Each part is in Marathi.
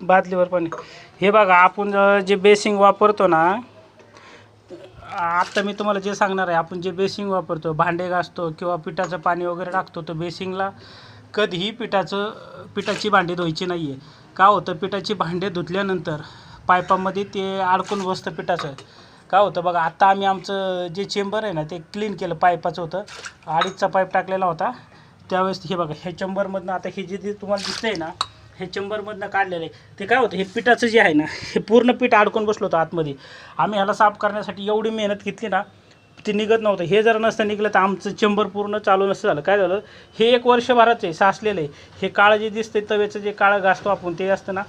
बादलीवर पाणी. हे बघा आपण जे बेसिंग वापरतो ना आत्ता मी तुम्हाला जे सांगणार आहे आपण जे बेसिंग वापरतो भांडे घासतो किंवा पिठाचं पाणी वगैरे टाकतो तर बेसिंगला कधीही पिठाचं पिठाची भांडी धुवायची नाही आहे का होतं? पिठाची भांडे धुतल्यानंतर पायपामध्ये ते अडकून बसतं पिठाचं. का होतं? बघा आत्ता आम्ही आमचं जे चेंबर आहे ना ते क्लीन केलं पायपाचं होतं. अडीचचा पाईप टाकलेला होता. त्यावेळेस हे बघा हे चेंबरमधनं आता हे जे जे तुम्हाला दिसतंय ना हे चंबरमधनं काढलेलं आहे. ते काय होतं हे पिठाचं जे आहे ना हे पूर्ण पीठ अडकून बसलो होतं आतमध्ये. आम्ही ह्याला साफ करण्यासाठी एवढी मेहनत घेतली ना ते निघत नव्हतं. हे जर नसतं निघलं तर आमचं चंबर पूर्ण चालू नसतं झालं. काय झालं हे एक वर्षभराचं आहे साचलेलं आहे. हे काळं जे दिसते तव्याचं जे काळं घासतो आपण ते असतं ना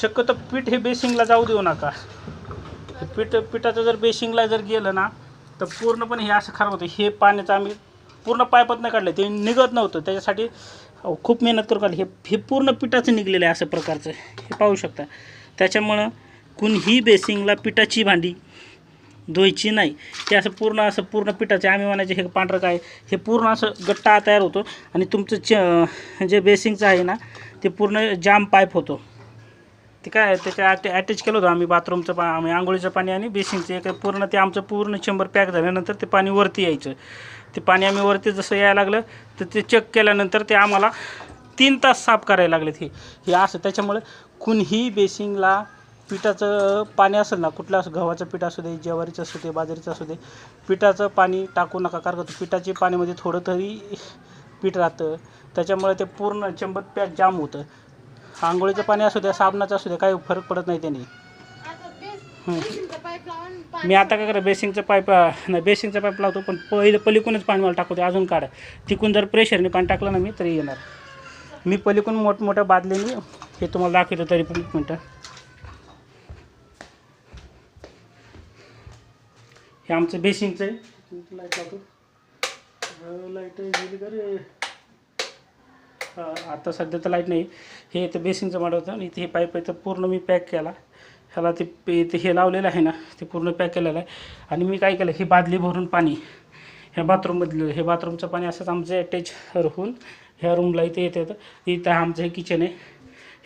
शक्यतो पीठ हे बेसिंगला जाऊ देऊ नका. पीठ पिठाचं जर बेसिंगला जर गेलं ना तर पूर्णपणे हे असं खराब होतं. हे पाण्याचं आम्ही पूर्ण पायपतनं काढलं. ते निघत नव्हतं. त्याच्यासाठी खूप मेहनत करून काढली. हे हे पूर्ण पिठाचं निघलेलं आहे असं प्रकारचं. हे पाहू शकता. त्याच्यामुळं कुणीही बेसिंगला पिठाची भांडी धुवायची नाही. ते असं पूर्ण असं पूर्ण पिठाचे आम्ही म्हणायचे हे पांढरं काय हे पूर्ण असं गट्टा तयार होतो आणि तुमचं च जे बेसिंगचं आहे ना ते पूर्ण जाम पाईप होतो. ते काय त्याच्या ॲट अटॅच केलं होतं आम्ही बाथरूमचं पा आम्ही आंघोळीचं पाणी आणि बेसिनचं एक पूर्ण ते आमचं पूर्ण शंभर पॅक झाल्यानंतर ते पाणी वरती यायचं. ते पाणी आम्ही वरती जसं यायला लागलं तर ते चेक केल्यानंतर ते आम्हाला तीन तास साफ करायला लागलेत हे. हे असं त्याच्यामुळे कुणीही बेसिंगला पिठाचं पाणी असेल ना कुठलं असं गव्हाचं पीठ असू दे ज्वारीचं असू दे बाजरीचं असू दे पिठाचं पाणी टाकू नका कारण का पिठाचे पाण्यामध्ये थोडं तरी पीठ राहतं. त्याच्यामुळे ते पूर्ण चंबर पॅक जाम होतं. आंघोळीचं पाणी असू द्या साबणाचं असू द्या काही फरक पडत नाही त्याने. हं. मी आता काय करा बेसिंगचं पाईप नाही बेसिंगचा पाईप लावतो पण पहिलं पलीकडूनच पाणी मला टाकू दे अजून काढ. तिकून जर प्रेशरने पाणी टाकलं ना मी तरी येणार. मी पलीकडून मोठमोठ्या बादलीने हे तुम्हाला दाखवतो तरी पण एक मिनटं. हे आमचं बेसिंगचं आहे. लाइट लावतो. लाइट गेली का रे आता सध्या तर लाइट नाही. हे इथं बेसिनचं माड होतं आणि इथे हे पाईप इथं पूर्ण मी पॅक केला. ह्याला ते इथे हे लावलेलं आहे ना ते पूर्ण पॅक केलेलं आहे. आणि मी काय केलं ही बादली भरून पाणी ह्या बाथरूममधलं हे बाथरूमचं पाणी असंच आमचं अटॅच राहून ह्या रूमला इथे येत येतं. इथं आमचं हे किचन आहे.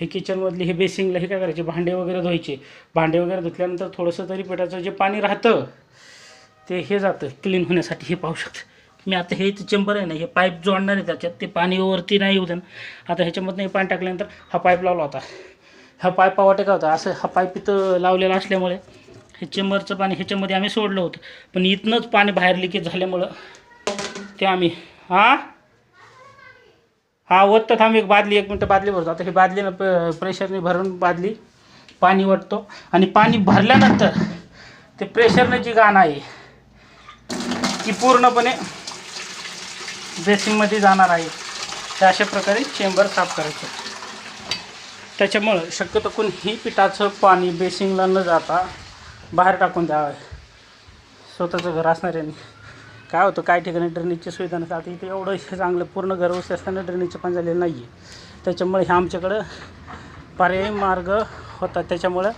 हे किचनमधले हे बेसिंगला हे काय करायचे भांडे वगैरे धुवायचे. भांडे वगैरे धुतल्यानंतर थोडंसं तरी पेटायचं जे पाणी राहतं ते हे जातं क्लीन होण्यासाठी हे पाहू शकतं. मी आता हे चेंबर आहे ना हे पाईप जोडणार आहे त्याच्यात ते पाणी वरती नाही येऊ आता ह्याच्यामधनं हे पाणी टाकल्यानंतर हा पाईप लावला होता. हा पाईप वाटे का होता. असं हा पाईप इथं लावलेला असल्यामुळे हे चेंबरचं पाणी ह्याच्यामध्ये आम्ही सोडलं होतं. पण इथनंच पाणी बाहेर लिकेज झाल्यामुळं ते आम्ही हां? हा वत्त थांब एक बादली एक मिनटं बादली भरतो. आता हे बादलीनं प प्रेशरने भरून बादली पाणी वाटतो. आणि पाणी भरल्यानंतर ते प्रेशरनं जी गाणं आहे ती पूर्णपणे बेसिंगमध्ये जाणार आहे. तर अशा प्रकारे चेंबर साफ करायचं. त्याच्यामुळं शक्यतो कोण ही पिठाचं पाणी बेसिंगला न जाता बाहेर टाकून द्यावं. स्वतःचं घर असणाऱ्यांनी काय होतं काय ठिकाणी ड्रेनेजची सुविधा नसते. आता इथे एवढं हे चांगलं पूर्ण घरवस्ती असताना ड्रेनेजचं पण झालेलं नाही आहे त्याच्यामुळे हे आमच्याकडं पर्यायी मार्ग होता. त्याच्यामुळं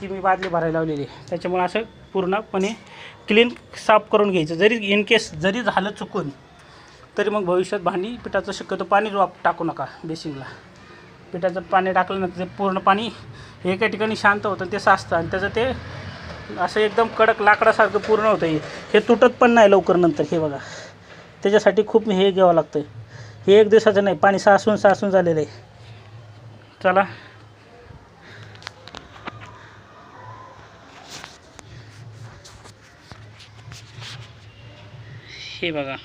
ती मी बादली भरायला लावलेली आहे. त्याच्यामुळं असं पूर्णपणे क्लीन साफ करून घ्यायचं. जरी इन केस जरी झालं चुकून तरी मग भविष्यात भांडी पिठाचं शक्यतो पाणीच वाप टाकू नका बेसिंगला पिठाचं पाणी टाकल्यानंतर ते पूर्ण पाणी एका ठिकाणी शांत होतं ते साचतं आणि त्याचं ते असं एकदम कडक लाकडासारखं पूर्ण होतं. हे हे तुटत पण नाही लवकर नंतर हे बघा. त्याच्यासाठी खूप हे घ्यावं लागतं हे एक दिवसाचं नाही पाणी सासून सासून झालेलं आहे. चला. हे बघा.